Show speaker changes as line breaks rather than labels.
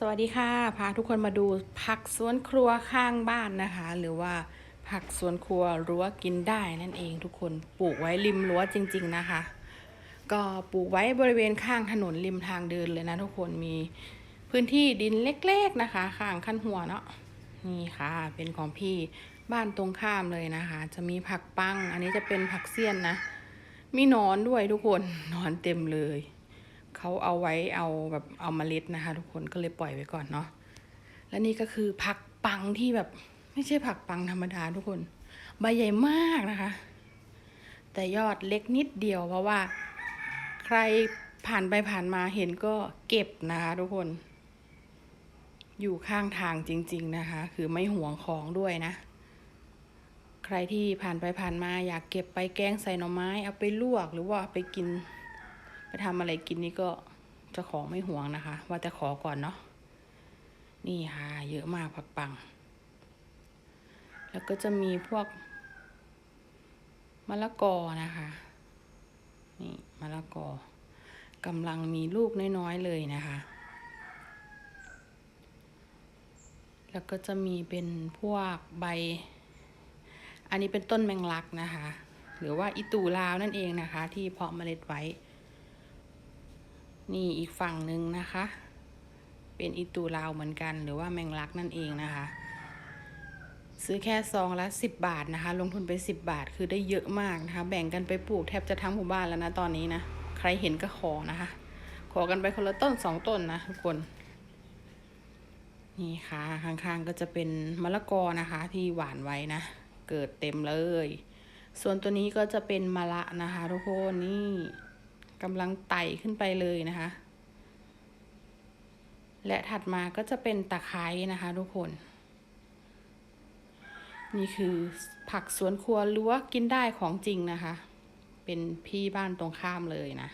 สวัสดีค่ะ พาทุกคนมาดูผักสวนครัวข้างบ้านนะคะ หรือว่าผักสวนครัวรั้วกินได้นั่นเองทุกคนปลูกไว้ริมรั้วจริง ๆนะคะ ก็ปลูกไว้บริเวณข้างถนนริมทางเดินเลยนะทุกคนมีพื้นที่ดินเล็กๆนะคะ ข้างขั้นหัวเนาะนี่ค่ะ เป็นของพี่บ้านตรงข้ามเลยนะคะ จะมีผักปัง อันนี้จะเป็นผักเสี้ยนนะ มีหนอนด้วยทุกคนหนอนเต็มเลย เขาเอาไว้เอาแบบเอาเล็ดนะคะ ทุกคนก็เลยปล่อยไว้ก่อนเนาะและนี่ก็คือผักปังที่แบบ ไม่ใช่ผักปังธรรมดาทุกคน ใบใหญ่มากนะคะ แต่ยอดเล็กนิดเดียวเพราะว่า ใครผ่านไปผ่านมาเห็นก็เก็บนะคะทุกคน อยู่ข้างทางจริง ๆนะคะ คือไม่ห่วงของด้วยนะ ใครที่ผ่านไปผ่านมาอยากเก็บไปแกงใส่หน่อไม้ เอาไปลวกหรือว่าไปกิน ไปทำอะไรกินนี่ก็จะของไม่ห่วงนะคะ ว่าจะขอก่อนเนาะนี่ค่ะ เยอะมากผักปัง แล้วก็จะมีพวกมะละกอนะคะ นี่มะละกอกำลังมีลูกน้อยๆเลยนะคะ แล้วก็จะมีเป็นพวกใบ อันนี้เป็นต้นแมงลักนะคะ หรือว่าอีตูลาวนั่นเองนะคะ ที่เพาะเมล็ดไว้ นี่อีกฝั่งหนึ่งนะคะ เป็นอีตูลาวเหมือนกัน หรือว่าแมงลักนั่นเองนะคะ ซื้อแค่ซองละสิบบาทนะคะ ลงทุนไปสิบบาทคือได้เยอะมากนะคะ แบ่งกันไปปลูกแทบจะทั้งหมู่บ้านแล้วนะตอนนี้นะ ใครเห็นก็ขอนะคะ ขอกันไปคนละต้นสองต้นนะทุกคนนี่ค่ะข้างๆก็จะเป็นมะละกอนะคะที่หวานไว้นะ เกิดเต็มเลย ส่วนตัวนี้ก็จะเป็นมะละนะคะ ทุกคนนี่ กำลังไต่ขึ้นไปเลยนะคะ และถัดมาก็จะเป็นตะไคร้นะคะทุกคน นี่คือผักสวนครัวรั้วกินได้ของจริงนะคะ เป็นพี่บ้านตรงข้ามเลยนะ